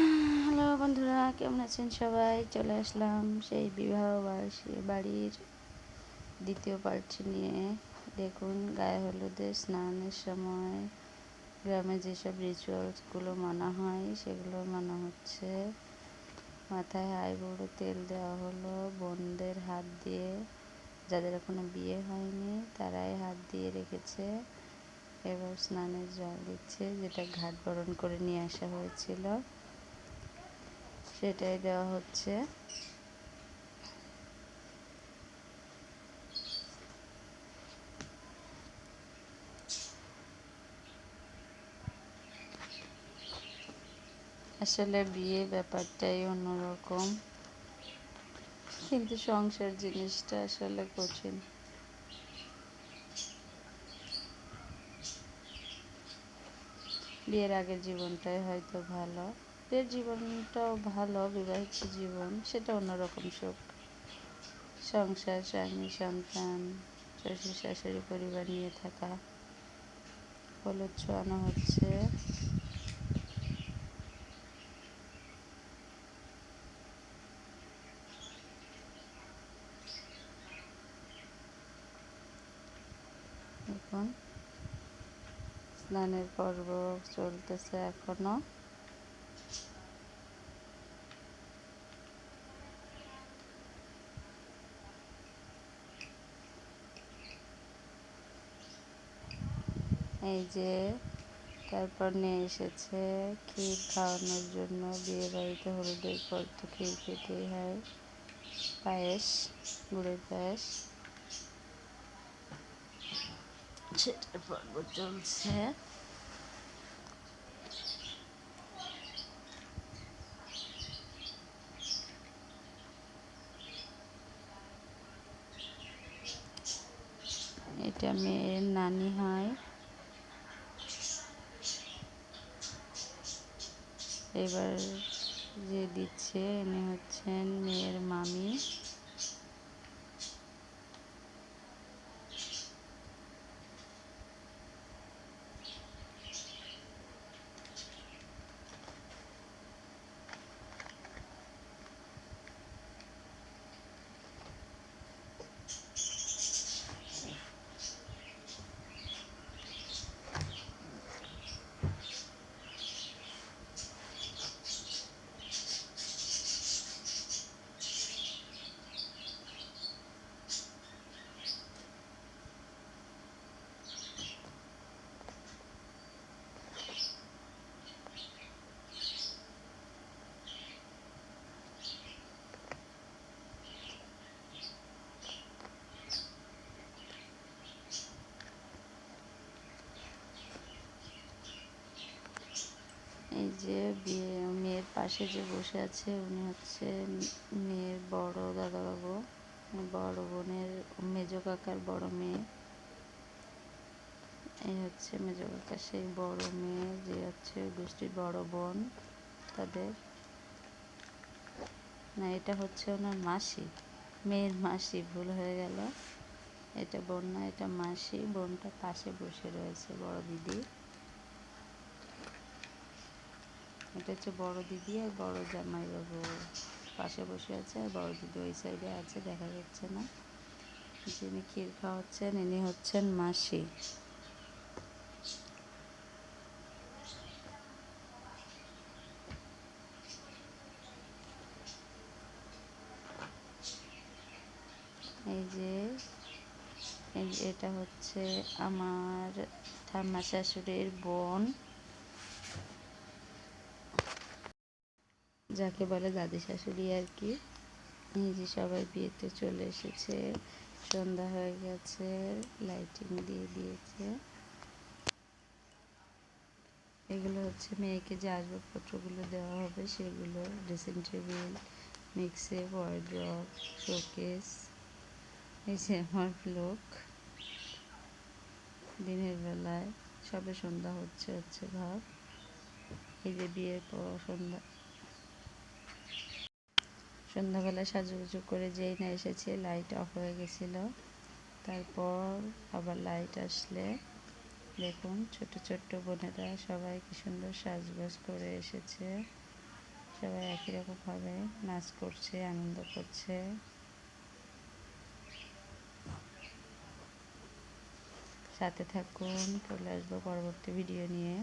Hello বন্ধুরা, কেমন আছেন সবাই? চলে আসলাম সেই বিবাহ বাড়ির দ্বিতীয় পার্টি নিয়ে। দেখুন, গায়ে হলুদে স্নানের সময় গ্রামে যেসব রিচুয়ালসগুলো মানা হয়, সেগুলো মানা হচ্ছে। মাথায় হাই বড় তেল দেওয়া হলো। বোনদের হাত দিয়ে, যাদের এখনও বিয়ে হয়নি, তারাই হাত দিয়ে রেখেছে। এবার স্নানের জল দিচ্ছে, যেটা ঘাট বরণ করে নিয়ে আসা হয়েছিল। সেটাই দেওয়া হচ্ছে। আসলে বিয়ে ব্যাপারটাই অন্যরকম। কিন্তু সংসার জিনিসটা আসলে কঠিন। বিয়ের আগের জীবনটাই হয়তো ভালো। বিয়ের জীবনটাও ভালো, বিবাহিত জীবন, সেটা অন্যরকম সুখ। সংসার, স্বামী, সন্তান, শ্বশুর, শাশুড়ি, পরিবার নিয়ে থাকা, হলুদ ছোঁয়ানো হচ্ছে। স্নানের পর্ব চলতেছে এখনও। এই যে, তারপর নিয়ে এসেছে ক্ষীর খাওয়ানোর জন্য, বিয়ে বাড়িতে হলুদের পর তো ক্ষীর খেতেই হয়। পায়েস, গুড়ের পায়েস। সেটার পর্ব চলছে। এটা মেয়ের নানি হয়। এবার যে দিচ্ছে ইনি হচ্ছেন মেয়ের মামি এই যে বিয়ে, মেয়ের পাশে যে বসে আছে, উনি হচ্ছে মেয়ের বড় দাদাবাবু, বড় বোনের মেজ কাকার বড় মেয়ে। এই হচ্ছে মেজ কাকার সেই বড় মেয়ে যে হচ্ছে গোষ্ঠীর বড় বোন তাদের। না, এটা হচ্ছে ওনার মাসি, মেয়ের মাসি, ভুল হয়ে গেল। এটা বোন না, এটা মাসি, বোনটা পাশে বসে রয়েছে, বড় দিদি। এটা হচ্ছে বড় দিদি আর বড় জামাইবাবু পাশে বসে আছে আর বড় দিদি ওই সাইডে আছে, দেখা যাচ্ছে না। যিনি ক্ষীর খাওয়াচ্ছেন, ইনি হচ্ছেন মাসি। এই যে এটা হচ্ছে আমার ঠাম্মা শাশুড়ির বোন। যাকে বলে দাদি শাশুড়ি আর কি। এই যে সবাই বিয়েতে চলে এসেছে। সন্ধ্যা হয়ে গেছে লাইটিং দিয়ে দিয়েছে। এগুলো হচ্ছে মেয়েকে যে আসবাবপত্রগুলো দেওয়া হবে, সেগুলো ড্রেসিং টেবিল মিক্সে ওয়ার্ড্রপ শোকেস এই যে আমার লোক দিনের বেলায় সবে সন্ধ্যা হচ্ছে হচ্ছে ভাব। এই যে বিয়ের পর সন্ধ্যা সন্ধ্যাবেলা সাজুগুজু করে যেই না এসেছে লাইট অফ হয়ে গেছিল। তারপর আবার লাইট আসলে দেখুন ছোট ছোট্ট বোনেরা সবাই কি সুন্দর সাজগোজ করে এসেছে। সবাই একই রকমভাবে নাচ করছে, আনন্দ করছে। সাথে থাকুন, চলে আসব পরবর্তী ভিডিও নিয়ে।